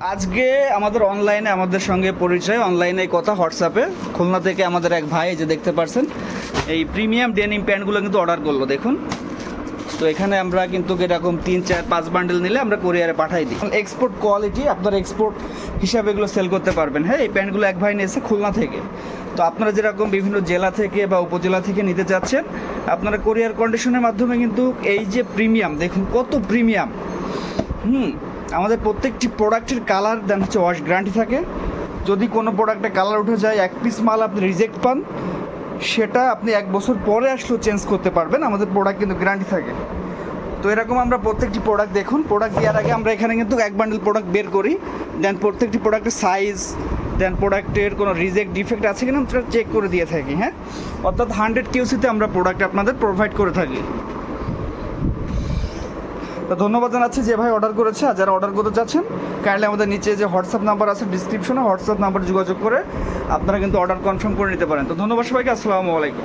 আজকে আমাদের অনলাইনে আমাদের সঙ্গে পরিচয় অনলাইনে কথা হোয়াটসঅ্যাপে খুলনা থেকে আমাদের এক ভাই যে দেখতে পারছেন, এই প্রিমিয়াম ডেনিম প্যান্টগুলো কিন্তু অর্ডার করল, দেখুন। তো এখানে আমরা কিন্তু এরকম তিন, চার, পাঁচ বান্ডেল নিলে আমরা কোরিয়ারে পাঠাই দিই। এক্সপোর্ট কোয়ালিটি আপনারা এক্সপোর্ট হিসাবে এগুলো সেল করতে পারবেন। হ্যাঁ এই প্যান্টগুলো এক ভাই নিয়েছে খুলনা থেকে। তো আপনারা যেরকম বিভিন্ন জেলা থেকে বা উপজেলা থেকে নিতে চাচ্ছেন, আপনারা কোরিয়ার কন্ডিশনের মাধ্যমে কিন্তু এই যে প্রিমিয়াম দেখুন কত প্রিমিয়াম হুম আমাদের প্রত্যেকটি প্রোডাক্টের কালার দেন হচ্ছে ওয়াশ গ্যারান্টি থাকে। যদি কোনো প্রোডাক্টে কালার উঠে যায়, এক পিস মাল আপনি রিজেক্ট পান, সেটা আপনি এক বছর পরে আসলেও চেঞ্জ করতে পারবেন, আমাদের প্রোডাক্ট কিন্তু গ্যারান্টি থাকে। তো এরকম আমরা প্রত্যেকটি প্রোডাক্ট দেখুন প্রোডাক্ট দেওয়ার আগে আমরা এখানে কিন্তু এক বান্ডেল প্রোডাক্ট বের করি দেন প্রত্যেকটি প্রোডাক্টের সাইজ দেন প্রোডাক্টের কোনো রিজেক্ট ডিফেক্ট আছে কিনা আমরা চেক করে দিয়ে থাকি হ্যাঁ? অর্থাৎ হান্ড্রেড কিউসিতে আমরা প্রোডাক্ট আপনাদের প্রোভাইড করে থাকি। তো ধন্যবাদ জানাচ্ছি যে ভাই অর্ডার করেছে। আর যারা অর্ডার করতে চাচ্ছেন কাইন্ডলি আমাদের নিচে যে হোয়াটসঅ্যাপ নাম্বার আছে ডিসক্রিপশনে হোয়াটসঅ্যাপ নাম্বার যোগাযোগ করে আপনারা কিন্তু অর্ডার কনফার্ম করে নিতে পারেন। তো ধন্যবাদ সবাইকে, আসসালামু আলাইকুম।